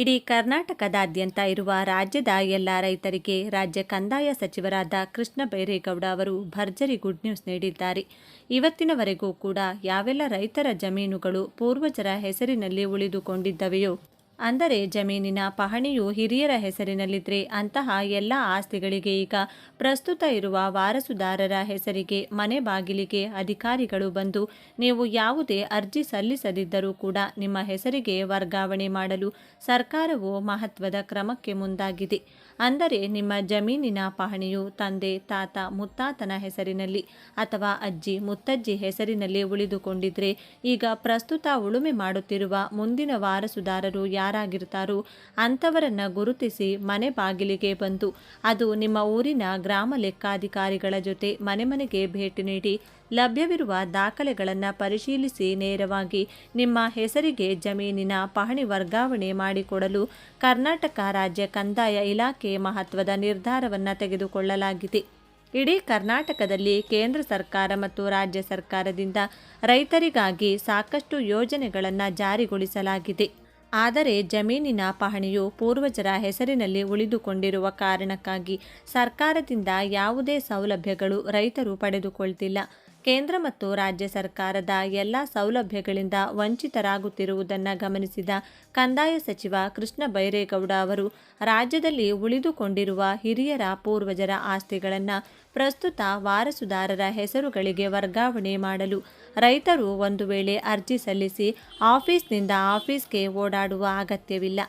ಇಡೀ ಕರ್ನಾಟಕದಾದ್ಯಂತ ಇರುವ ರಾಜ್ಯದ ಎಲ್ಲ ರೈತರಿಗೆ ರಾಜ್ಯ ಕಂದಾಯ ಸಚಿವರಾದ ಕೃಷ್ಣ ಬೈರೇಗೌಡ ಅವರು ಭರ್ಜರಿ ಗುಡ್ ನ್ಯೂಸ್ ನೀಡಿದ್ದಾರೆ. ಇವತ್ತಿನವರೆಗೂ ಕೂಡ ಯಾವೆಲ್ಲ ರೈತರ ಜಮೀನುಗಳು ಪೂರ್ವಜರ ಹೆಸರಿನಲ್ಲಿ ಉಳಿದುಕೊಂಡಿದ್ದವೆಯೋ ಅಂದರೆ ಜಮೀನಿನ ಪಹಣಿಯು ಹಿರಿಯರ ಹೆಸರಿನಲ್ಲಿದ್ದರೆ ಅಂತಹ ಎಲ್ಲ ಆಸ್ತಿಗಳಿಗೆ ಈಗ ಪ್ರಸ್ತುತ ಇರುವ ವಾರಸುದಾರರ ಹೆಸರಿಗೆ, ಮನೆ ಬಾಗಿಲಿಗೆ ಅಧಿಕಾರಿಗಳು ಬಂದು ನೀವು ಯಾವುದೇ ಅರ್ಜಿ ಸಲ್ಲಿಸದಿದ್ದರೂ ಕೂಡ ನಿಮ್ಮ ಹೆಸರಿಗೆ ವರ್ಗಾವಣೆ ಮಾಡಲು ಸರ್ಕಾರವು ಮಹತ್ವದ ಕ್ರಮಕ್ಕೆ ಮುಂದಾಗಿದೆ. ಅಂದರೆ ನಿಮ್ಮ ಜಮೀನಿನ ಪಹಣಿಯು ತಂದೆ, ತಾತ, ಮುತ್ತಾತನ ಹೆಸರಿನಲ್ಲಿ ಅಥವಾ ಅಜ್ಜಿ, ಮುತ್ತಜ್ಜಿ ಹೆಸರಿನಲ್ಲಿ ಉಳಿದುಕೊಂಡಿದ್ರೆ ಈಗ ಪ್ರಸ್ತುತ ಉಳುಮೆ ಮಾಡುತ್ತಿರುವ ಮುಂದಿನ ವಾರಸುದಾರರು ಯಾರಾಗಿರ್ತಾರೋ ಅಂಥವರನ್ನು ಗುರುತಿಸಿ ಮನೆ ಬಾಗಿಲಿಗೆ ಬಂದು, ಅದು ನಿಮ್ಮ ಊರಿನ ಗ್ರಾಮ ಲೆಕ್ಕಾಧಿಕಾರಿಗಳ ಜೊತೆ ಮನೆ ಮನೆಗೆ ಭೇಟಿ ನೀಡಿ, ಲಭ್ಯವಿರುವ ದಾಖಲೆಗಳನ್ನು ಪರಿಶೀಲಿಸಿ ನೇರವಾಗಿ ನಿಮ್ಮ ಹೆಸರಿಗೆ ಜಮೀನಿನ ಪಹಣಿ ವರ್ಗಾವಣೆ ಮಾಡಿಕೊಡಲು ಕರ್ನಾಟಕ ರಾಜ್ಯ ಕಂದಾಯ ಇಲಾಖೆ ಮಹತ್ವದ ನಿರ್ಧಾರವನ್ನು ತೆಗೆದುಕೊಳ್ಳಲಾಗಿದೆ. ಇಡೀ ಕರ್ನಾಟಕದಲ್ಲಿ ಕೇಂದ್ರ ಸರ್ಕಾರ ಮತ್ತು ರಾಜ್ಯ ಸರ್ಕಾರದಿಂದ ರೈತರಿಗಾಗಿ ಸಾಕಷ್ಟು ಯೋಜನೆಗಳನ್ನು ಜಾರಿಗೊಳಿಸಲಾಗಿದೆ. ಆದರೆ ಜಮೀನಿನ ಪಹಣಿಯು ಪೂರ್ವಜರ ಹೆಸರಿನಲ್ಲಿ ಉಳಿದುಕೊಂಡಿರುವ ಕಾರಣಕ್ಕಾಗಿ ಸರ್ಕಾರದಿಂದ ಯಾವುದೇ ಸೌಲಭ್ಯಗಳು ರೈತರು ಪಡೆದುಕೊಳ್ತಿಲ್ಲ. ಕೇಂದ್ರ ಮತ್ತು ರಾಜ್ಯ ಸರ್ಕಾರದ ಎಲ್ಲ ಸೌಲಭ್ಯಗಳಿಂದ ವಂಚಿತರಾಗುತ್ತಿರುವುದನ್ನು ಗಮನಿಸಿದ ಕಂದಾಯ ಸಚಿವ ಕೃಷ್ಣ ಬೈರೇಗೌಡ ಅವರು, ರಾಜ್ಯದಲ್ಲಿ ಉಳಿದುಕೊಂಡಿರುವ ಹಿರಿಯರ ಪೂರ್ವಜರ ಆಸ್ತಿಗಳನ್ನು ಪ್ರಸ್ತುತ ವಾರಸುದಾರರ ಹೆಸರುಗಳಿಗೆ ವರ್ಗಾವಣೆ ಮಾಡಲು ರೈತರು ಒಂದು ವೇಳೆ ಅರ್ಜಿ ಸಲ್ಲಿಸಿ ಆಫೀಸ್ನಿಂದ ಆಫೀಸ್ಗೆ ಓಡಾಡುವ ಅಗತ್ಯವಿಲ್ಲ.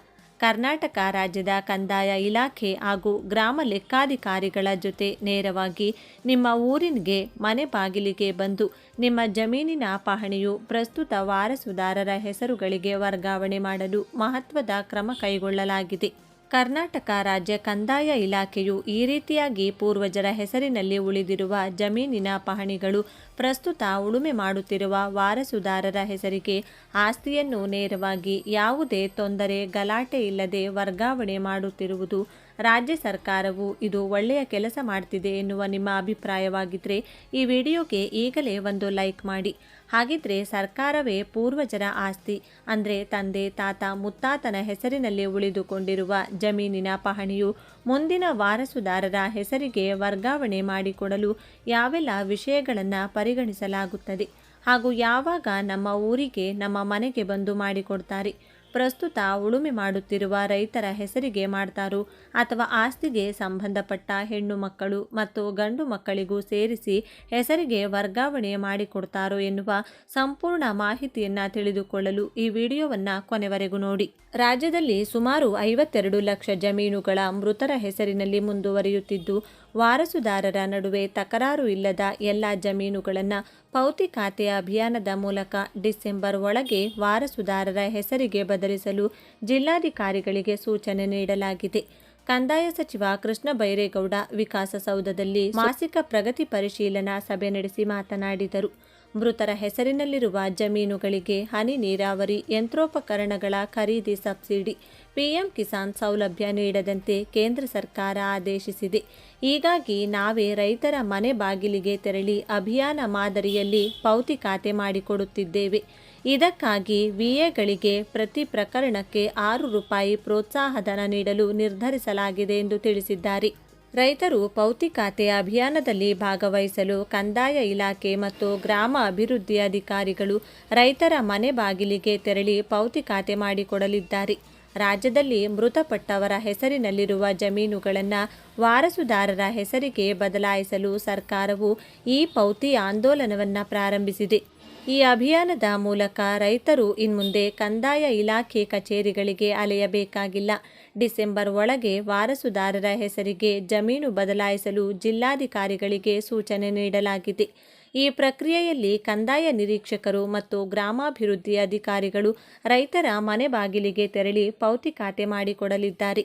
ಕರ್ನಾಟಕ ರಾಜ್ಯದ ಕಂದಾಯ ಇಲಾಖೆ ಹಾಗೂ ಗ್ರಾಮ ಲೆಕ್ಕಾಧಿಕಾರಿಗಳ ಜೊತೆ ನೇರವಾಗಿ ನಿಮ್ಮ ಊರಿನಿಗೆ ಮನೆ ಬಾಗಿಲಿಗೆ ಬಂದು ನಿಮ್ಮ ಜಮೀನಿನ ಪಹಣಿಯು ಪ್ರಸ್ತುತ ವಾರಸುದಾರರ ಹೆಸರುಗಳಿಗೆ ವರ್ಗಾವಣೆ ಮಾಡಲು ಮಹತ್ವದ ಕ್ರಮ ಕೈಗೊಳ್ಳಲಾಗಿದೆ. ಕರ್ನಾಟಕ ರಾಜ್ಯ ಕಂದಾಯ ಇಲಾಖೆಯು ಈ ರೀತಿಯಾಗಿ ಪೂರ್ವಜರ ಹೆಸರಿನಲ್ಲಿ ಉಳಿದಿರುವ ಜಮೀನಿನ ಪಹಣಿಗಳು ಪ್ರಸ್ತುತ ಉಳುಮೆ ಮಾಡುತ್ತಿರುವ ವಾರಸುದಾರರ ಹೆಸರಿಗೆ ಆಸ್ತಿಯನ್ನು ನೇರವಾಗಿ ಯಾವುದೇ ತೊಂದರೆ ಗಲಾಟೆ ಇಲ್ಲದೆ ವರ್ಗಾವಣೆ ಮಾಡುತ್ತಿರುವುದು ರಾಜ್ಯ ಸರ್ಕಾರವು ಇದು ಒಳ್ಳೆಯ ಕೆಲಸ ಮಾಡ್ತಿದೆ ಎನ್ನುವ ನಿಮ್ಮ ಅಭಿಪ್ರಾಯವಾಗಿದ್ದರೆ ಈ ವಿಡಿಯೋಗೆ ಈಗಲೇ ಒಂದು ಲೈಕ್ ಮಾಡಿ. ಹಾಗಿದ್ರೆ ಸರ್ಕಾರವೇ ಪೂರ್ವಜರ ಆಸ್ತಿ, ಅಂದರೆ ತಂದೆ, ತಾತ, ಮುತ್ತಾತನ ಹೆಸರಿನಲ್ಲಿ ಉಳಿದುಕೊಂಡಿರುವ ಜಮೀನಿನ ಪಹಣಿಯು ಮುಂದಿನ ವಾರಸುದಾರರ ಹೆಸರಿಗೆ ವರ್ಗಾವಣೆ ಮಾಡಿಕೊಡಲು ಯಾವೆಲ್ಲ ವಿಷಯಗಳನ್ನು ಪರಿಗಣಿಸಲಾಗುತ್ತದೆ ಹಾಗೂ ಯಾವಾಗ ನಮ್ಮ ಊರಿಗೆ, ನಮ್ಮ ಮನೆಗೆ ಬಂದು ಮಾಡಿಕೊಡ್ತಾರೆ. ಪ್ರಸ್ತುತ ಉಳುಮೆ ಮಾಡುತ್ತಿರುವ ರೈತರ ಹೆಸರಿಗೆ ಮಾಡ್ತಾರೋ. ಅಥವಾ ಆಸ್ತಿಗೆ ಸಂಬಂಧಪಟ್ಟ ಹೆಣ್ಣು ಮಕ್ಕಳು ಮತ್ತು ಗಂಡು ಮಕ್ಕಳಿಗೂ ಸೇರಿಸಿ ಹೆಸರಿಗೆ ವರ್ಗಾವಣೆ ಮಾಡಿಕೊಡ್ತಾರೋ ಎನ್ನುವ ಸಂಪೂರ್ಣ ಮಾಹಿತಿಯನ್ನು ತಿಳಿದುಕೊಳ್ಳಲು ಈ ವಿಡಿಯೋವನ್ನು ಕೊನೆವರೆಗೂ ನೋಡಿ. ರಾಜ್ಯದಲ್ಲಿ ಸುಮಾರು ಐವತ್ತೆರಡು ಲಕ್ಷ ಜಮೀನುಗಳ ಮೃತರ ಹೆಸರಿನಲ್ಲಿ ಮುಂದುವರಿಯುತ್ತಿದ್ದು ವಾರಸುದಾರರ ನಡುವೆ ತಕರಾರು ಇಲ್ಲದ ಎಲ್ಲ ಜಮೀನುಗಳನ್ನು ಪೌತಿ ಖಾತೆಯ ಅಭಿಯಾನದ ಮೂಲಕ ಡಿಸೆಂಬರ್ ಒಳಗೆ ವಾರಸುದಾರರ ಹೆಸರಿಗೆ ಬದಲಿಸಲು ಜಿಲ್ಲಾಧಿಕಾರಿಗಳಿಗೆ ಸೂಚನೆ ನೀಡಲಾಗಿದೆ. ಕಂದಾಯ ಸಚಿವ ಕೃಷ್ಣ ಬೈರೇಗೌಡ ವಿಕಾಸಸೌಧದಲ್ಲಿ ಮಾಸಿಕ ಪ್ರಗತಿ ಪರಿಶೀಲನಾ ಸಭೆ ನಡೆಸಿ ಮಾತನಾಡಿದರು. ಮೃತರ ಹೆಸರಿನಲ್ಲಿರುವ ಜಮೀನುಗಳಿಗೆ ಹನಿ ನೀರಾವರಿ ಯಂತ್ರೋಪಕರಣಗಳ ಖರೀದಿ ಸಬ್ಸಿಡಿ, ಪಿಎಂ ಕಿಸಾನ್ ಸೌಲಭ್ಯ ನೀಡದಂತೆ ಕೇಂದ್ರ ಸರ್ಕಾರ ಆದೇಶಿಸಿದೆ. ಹೀಗಾಗಿ ನಾವೇ ರೈತರ ಮನೆ ಬಾಗಿಲಿಗೆ ತೆರಳಿ ಅಭಿಯಾನ ಮಾದರಿಯಲ್ಲಿ ಪೌತಿ ಖಾತೆ ಮಾಡಿಕೊಡುತ್ತಿದ್ದೇವೆ. ಇದಕ್ಕಾಗಿ ವಿಎಗಳಿಗೆ ಪ್ರತಿ ಪ್ರಕರಣಕ್ಕೆ ಆರು ರೂಪಾಯಿ ಪ್ರೋತ್ಸಾಹಧನ ನೀಡಲು ನಿರ್ಧರಿಸಲಾಗಿದೆ ಎಂದು ತಿಳಿಸಿದ್ದಾರೆ. ರೈತರು ಪೌತಿ ಖಾತೆ ಅಭಿಯಾನದಲ್ಲಿ ಭಾಗವಹಿಸಲು ಕಂದಾಯ ಇಲಾಖೆ ಮತ್ತು ಗ್ರಾಮ ಅಭಿವೃದ್ಧಿ ಅಧಿಕಾರಿಗಳು ರೈತರ ಮನೆ ಬಾಗಿಲಿಗೆ ತೆರಳಿ ಪೌತಿ ಖಾತೆ ಮಾಡಿಕೊಡಲಿದ್ದಾರೆ. ರಾಜ್ಯದಲ್ಲಿ ಮೃತಪಟ್ಟವರ ಹೆಸರಿನಲ್ಲಿರುವ ಜಮೀನುಗಳನ್ನು ವಾರಸುದಾರರ ಹೆಸರಿಗೆ ಬದಲಾಯಿಸಲು ಸರ್ಕಾರವು ಈ ಪೌತಿ ಆಂದೋಲನವನ್ನು ಪ್ರಾರಂಭಿಸಿದೆ. ಈ ಅಭಿಯಾನದ ಮೂಲಕ ರೈತರು ಇನ್ಮುಂದೆ ಕಂದಾಯ ಇಲಾಖೆ ಕಚೇರಿಗಳಿಗೆ ಅಲೆಯಬೇಕಾಗಿಲ್ಲ. ಡಿಸೆಂಬರ್ ಒಳಗೆ ವಾರಸುದಾರರ ಹೆಸರಿಗೆ ಜಮೀನು ಬದಲಾಯಿಸಲು ಜಿಲ್ಲಾಧಿಕಾರಿಗಳಿಗೆ ಸೂಚನೆ ನೀಡಲಾಗಿದೆ. ಈ ಪ್ರಕ್ರಿಯೆಯಲ್ಲಿ ಕಂದಾಯ ನಿರೀಕ್ಷಕರು ಮತ್ತು ಗ್ರಾಮಾಭಿವೃದ್ಧಿ ಅಧಿಕಾರಿಗಳು ರೈತರ ಮನೆ ಬಾಗಿಲಿಗೆ ತೆರಳಿ ಪೌತಿ ಖಾತೆ ಮಾಡಿಕೊಡಲಿದ್ದಾರೆ.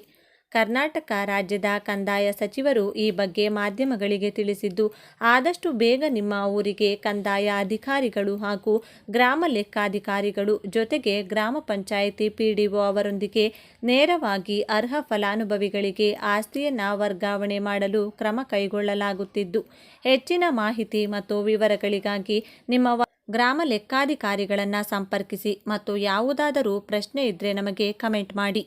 ಕರ್ನಾಟಕ ರಾಜ್ಯದ ಕಂದಾಯ ಸಚಿವರು ಈ ಬಗ್ಗೆ ಮಾಧ್ಯಮಗಳಿಗೆ ತಿಳಿಸಿದ್ದು, ಆದಷ್ಟು ಬೇಗ ನಿಮ್ಮ ಊರಿಗೆ ಕಂದಾಯ ಅಧಿಕಾರಿಗಳು ಹಾಗೂ ಗ್ರಾಮ ಲೆಕ್ಕಾಧಿಕಾರಿಗಳು ಜೊತೆಗೆ ಗ್ರಾಮ ಪಂಚಾಯಿತಿ ಪಿಡಿಒ ಅವರೊಂದಿಗೆ ನೇರವಾಗಿ ಅರ್ಹ ಫಲಾನುಭವಿಗಳಿಗೆ ಆಸ್ತಿಯನ್ನು ವರ್ಗಾವಣೆ ಮಾಡಲು ಕ್ರಮ ಕೈಗೊಳ್ಳಲಾಗುತ್ತಿದ್ದು. ಹೆಚ್ಚಿನ ಮಾಹಿತಿ ಮತ್ತು ವಿವರಗಳಿಗಾಗಿ ನಿಮ್ಮ ಗ್ರಾಮ ಲೆಕ್ಕಾಧಿಕಾರಿಗಳನ್ನು ಸಂಪರ್ಕಿಸಿ ಮತ್ತು ಯಾವುದಾದರೂ ಪ್ರಶ್ನೆ ಇದ್ದರೆ ನಮಗೆ ಕಮೆಂಟ್ ಮಾಡಿ.